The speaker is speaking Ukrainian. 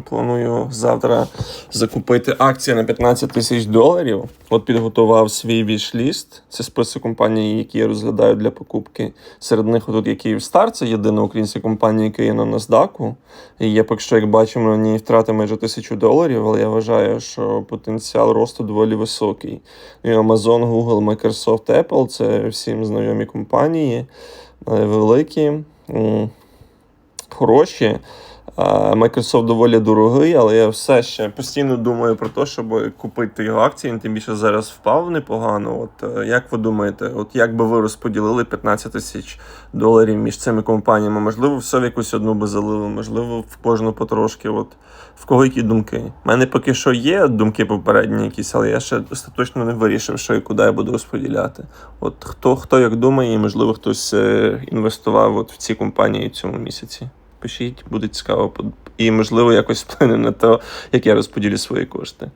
Планую завтра закупити акції на 15 тисяч доларів. От підготував свій віш-ліст. Це список компаній, які я розглядаю для покупки. Серед них тут є Київстар, це єдина українська компанія, яка є на NASDAQ. І є поки що, як бачимо, на ній втрати майже тисячу доларів, але я вважаю, що потенціал росту доволі високий. І Amazon, Google, Microsoft, Apple це всім знайомі компанії, е, великі, хороші. Microsoft доволі дорогий, але я все ще постійно думаю про те, щоб купити його акції. Він тим більше зараз впав непогано. От е, як ви думаєте, от як би ви розподілили 15 тисяч доларів між цими компаніями? Можливо, все в якусь одну би залили, можливо, в кожну потрошки. От в кого які думки? У мене поки що є думки попередні якісь, але я ще остаточно не вирішив, що і куди я буду розподіляти. От хто хто як думає, і можливо хтось е, інвестував от в ці компанії в цьому місяці. Пишіть, буде цікаво, і можливо якось вплине на те, як я розподілю свої кошти.